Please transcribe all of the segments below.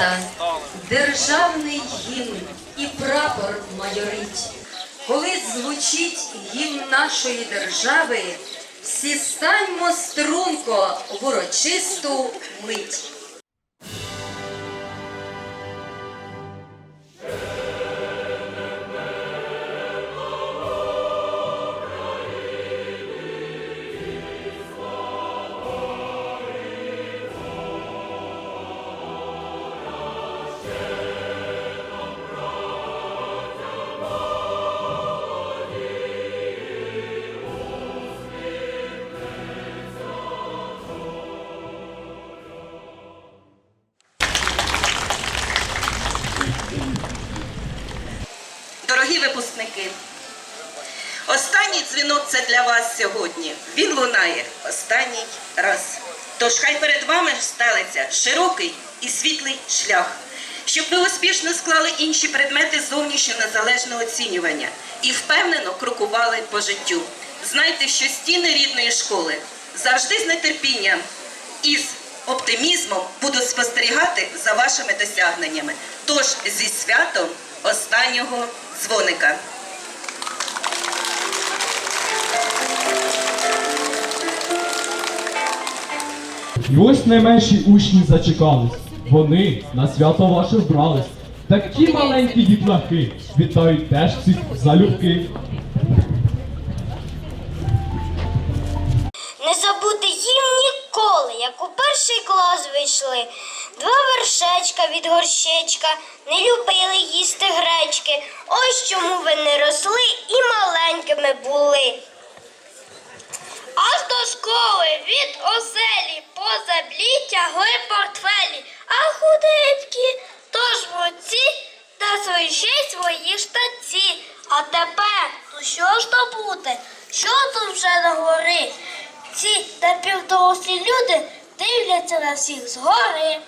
врочиста, державний гімн і прапор майорить. Коли звучить гімн нашої держави, всі станьмо струнко в урочисту мить. Дзвінок це для вас сьогодні. Він лунає останній раз. Тож хай перед вами стелиться широкий і світлий шлях, щоб ви успішно склали інші предмети зовнішнього незалежного оцінювання і впевнено крокували по життю. Знайте, що стіни рідної школи завжди з нетерпінням і з оптимізмом будуть спостерігати за вашими досягненнями. Тож зі святом останнього дзвоника. І ось найменші учні зачекались. Вони на свято ваше вбрались. Такі маленькі дітлахи вітають теж всіх залюбки. Не забути їм ніколи, як у перший клас вийшли. Два вершечка від горщечка, не любили їсти гречки. Ось чому ви не росли і маленькими були. Аж до школи від оселі поза тягли портфелі, а худенькі, тож в руці та свої свої штанці. А тепер, ну що ж то буде? Що тут вже на гори? Ці напівдорослі люди дивляться на всіх згори.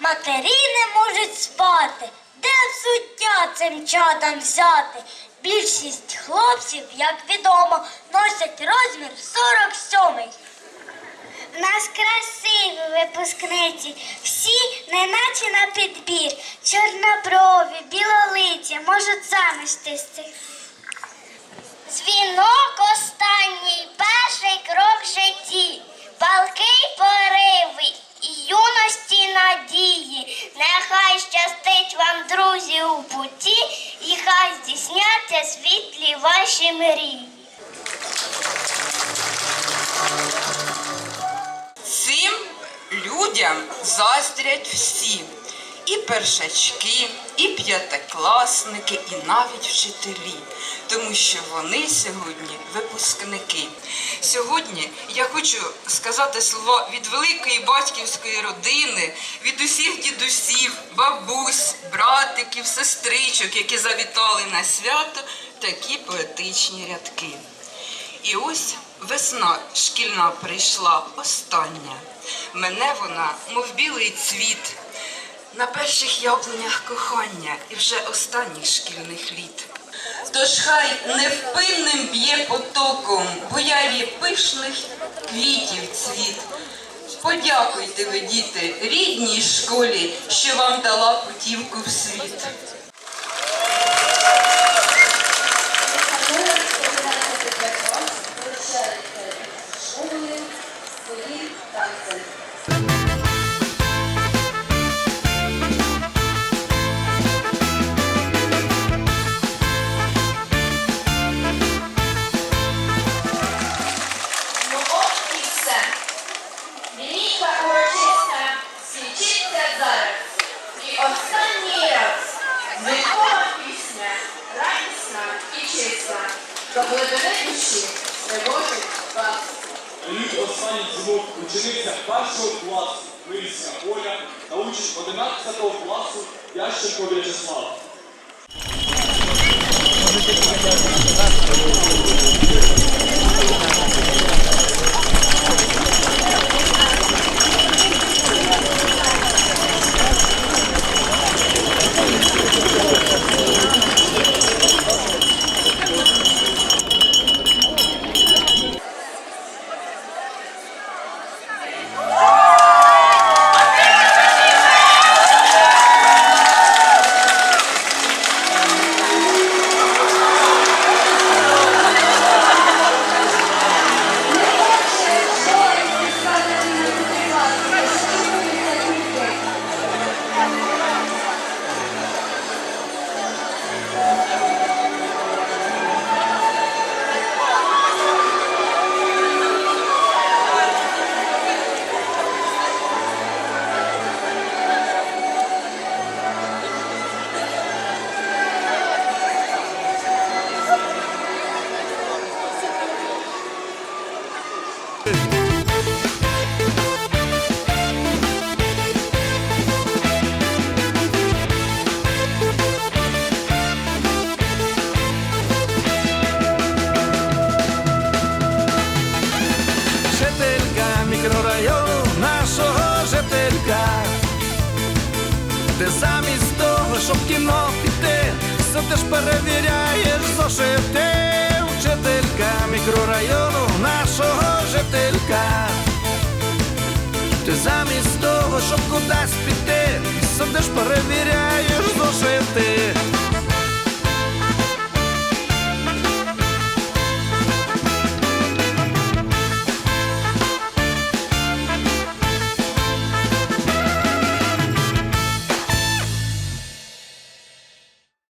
Матері не можуть спати. Де суття цим чадам взяти? Більшість хлопців, як відомо, носять розмір 47. Нас красиві випускниці, всі неначе на підбір. Чорноброві, білолиці, можуть заміж з. Дзвінок останній, перший крок в житті, палкий пориви і юності надії. Нехай щастить вам, друзі, у путі, і хай здійсняться світлі ваші мрії. Заздрять всі. І першачки, і п'ятикласники, і навіть вчителі. тому що вони сьогодні випускники. Сьогодні я хочу сказати слова від великої батьківської родини, від усіх дідусів, бабусь, братиків, сестричок, які завітали на свято, такі поетичні рядки. І ось весна шкільна прийшла остання. Мене вона, мов білий цвіт, на перших яблунях кохання і вже останніх шкільних літ. Тож хай невпинним б'є потоком боярі пишних квітів цвіт. Подякуйте ви, діти, рідній школі, що вам дала путівку в світ. Останній дзвінок учениця першого класу Мильська Оля та учень 11 класу Ященко В'ячеслав. Жителька Ти замість того, щоб кіно піти, сидиш перевіряєш зошити. Вчителька мікрорайону нашого жителька. Ти замість того, щоб кудись піти, сидиш перевіряєш